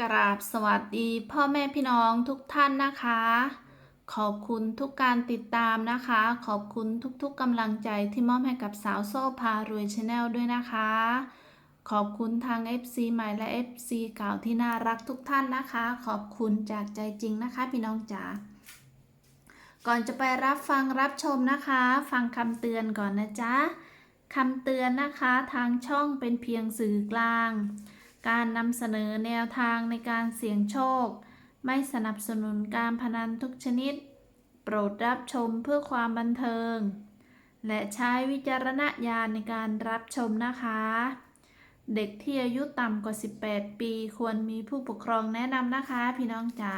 กราบสวัสดีพ่อแม่พี่น้องทุกท่านนะคะ ขอบคุณทุกการติดตามนะคะ ขอบคุณทุกๆกำลังใจที่มอบให้กับสาวโซ่พารวยชาแนลด้วยนะคะ ขอบคุณทาง FC ใหม่และ FC เก่าที่น่ารักทุกท่านนะคะ ขอบคุณจากใจจริงนะคะ พี่น้องจ๋าก่อนจะไปรับฟังรับชมนะคะ ฟังคำเตือนก่อนนะจ๊ะคำเตือนนะคะทางช่องเป็นเพียงสื่อกลาง การนำเสนอแนวทางในการเสี่ยงโชค ไม่สนับสนุนการพนันทุกชนิด โปรดรับชมเพื่อความบันเทิง และใช้วิจารณญาณในการรับชมนะคะ เด็กที่อายุต่ำกว่า 18 ปีควรมีผู้ปกครองแนะนำนะคะ พี่น้องจ๋า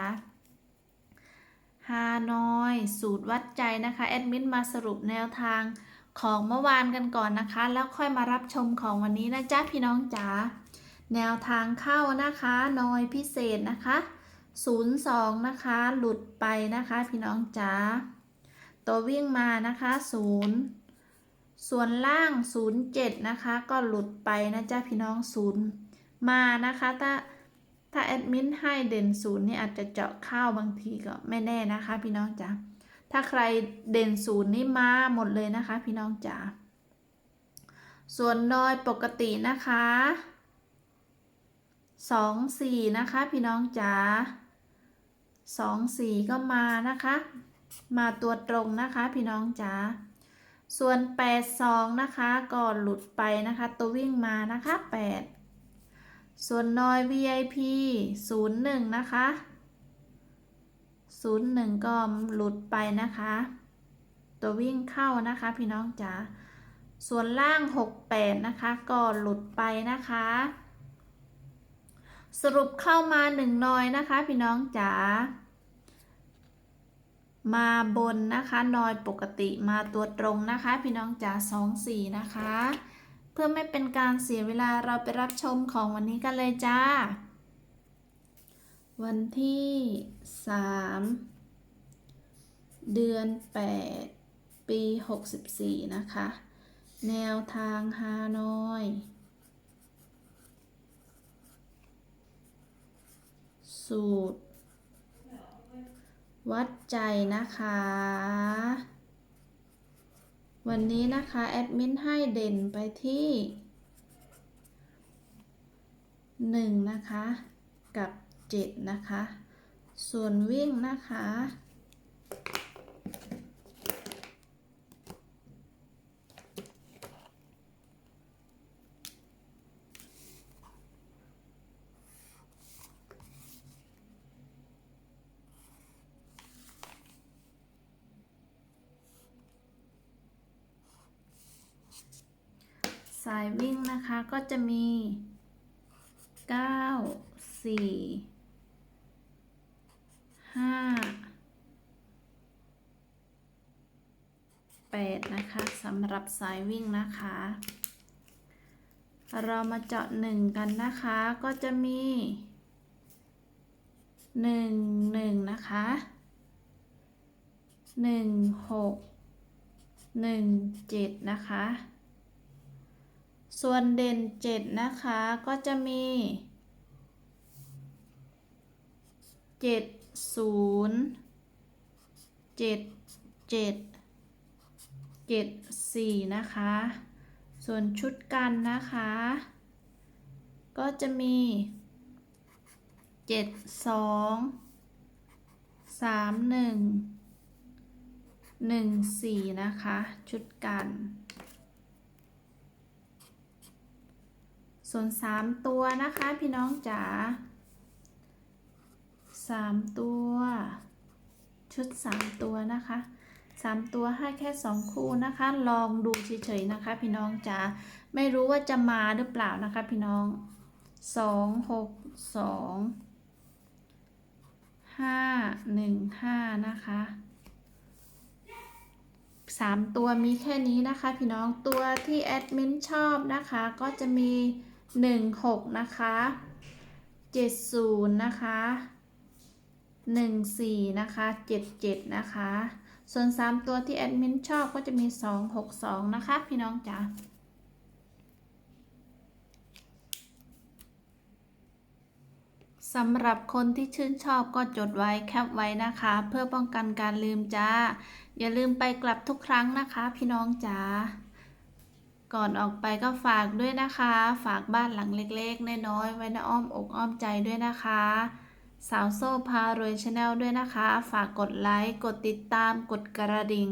ฮานอย สูตรวัดใจนะคะ แอดมินมาสรุปแนวทางของเมื่อวานกันก่อนนะคะ แล้วค่อยมารับชมของวันนี้นะจ๊ะพี่น้องจ๋า แนวทางเข้านะคะนอยพิเศษนะคะ 02 นะคะ หลุดไปนะคะพี่น้องจ๋าตัววิ่งมานะคะ 0 ส่วนล่าง 07 นะคะ ก็หลุดไปนะจ๊ะพี่น้อง 0 มานะคะถ้าถ้าแอดมินให้เด่นศูนย์นี่อาจจะเจาะเข้าบางทีก็ไม่แน่นะคะ พี่น้องจ๋า ถ้าใครเด่นศูนย์นี่มาหมดเลยนะคะ พี่น้องจ๋า ส่วนนอยปกตินะคะ สองสี่นะคะ พี่น้องจ๋าสองสี่ก็มานะคะ มาตัวตรงนะคะ พี่น้องจ๋าส่วนแปดสองนะคะก็หลุดไปนะคะ ตัววิ่งมานะคะแปดส่วนนอย VIP 01นะคะ01ก็หลุดไปนะคะ ตัววิ่งเข้านะคะ พี่น้องจ๋าส่วนล่าง 68 นะคะ ก็หลุดไปนะคะ สรุปเข้ามา1นอยนะคะพี่น้องจ๋ามาบนนะคะนอยปกติมาตัวตรงนะคะ พี่น้องจ๋า24นะคะ เพื่อไม่เป็นการเสียเวลาเราไปรับชมของวันนี้กันเลยจ้า วันที่3เดือน8ปี64นะคะ แนวทางฮานอย สูตร วัดใจนะคะ วันนี้นะคะ แอดมินให้เด่นไปที่1นะคะ กับ 7 นะคะ ส่วนวิ่งนะคะ สายวิ่งนะคะก็จะมี 9 4 5 8 นะคะสำหรับสายวิ่งนะคะ เรามาเจาะ1กันนะคะก็จะมี1 1นะคะ1 6 1 7นะคะ ส่วนเด่น 7 นะคะก็จะมี 7 0 7 7 7 4 นะคะ ส่วนชุดกันนะคะ ก็จะมี 7 2 3 1 1 4 นะคะ ชุดกัน ส่วน3ตัวนะคะพี่น้องจ๋า3ตัว ชุด3ตัวนะคะ3ตัวให้แค่2คู่นะคะ ลองดูเฉยๆนะคะ พี่น้องจ๋าไม่รู้ว่าจะมาหรือเปล่านะคะ พี่น้อง2 6 2 5 1 5นะคะสามตัวมีแค่นี้นะคะ พี่น้องตัวที่แอดมินชอบนะคะ ก็จะมีห นึ่งหกนะคะเจ็ดศูนย์นะคะหนึ่งสี่นะคะเจ็ดเจ็ดนะคะ ส่วนสามตัวที่แอดมินชอบก็จะมีสองหกสองนะคะ พี่น้องจ๋าสำหรับคนที่ชื่นชอบก็จดไว้แคปไว้นะคะ เพื่อป้องกันการลืมจ้า อย่าลืมไปกลับทุกครั้งนะคะ พี่น้องจ๋า ก่อนออกไปก็ฝากด้วยนะคะ ฝากบ้านหลังเล็กๆ น้อยๆ ไว้ในอ้อมอกอ้อมใจด้วยนะคะ สาวโซ่พารวยชาแนลด้วยนะคะ ฝากกดไลค์ กดติดตาม กดกระดิ่ง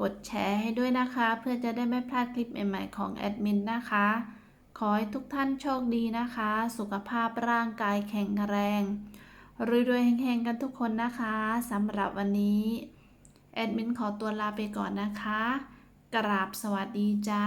กดแชร์ให้ด้วยนะคะ เพื่อจะได้ไม่พลาดคลิปใหม่ๆของแอดมินนะคะ ขอให้ทุกท่านโชคดีนะคะ สุขภาพร่างกายแข็งแรงรวยๆแห่งๆกันทุกคนนะคะสำหรับวันนี้ แอดมินขอตัวลาไปก่อนนะคะ กราบสวัสดีจ้า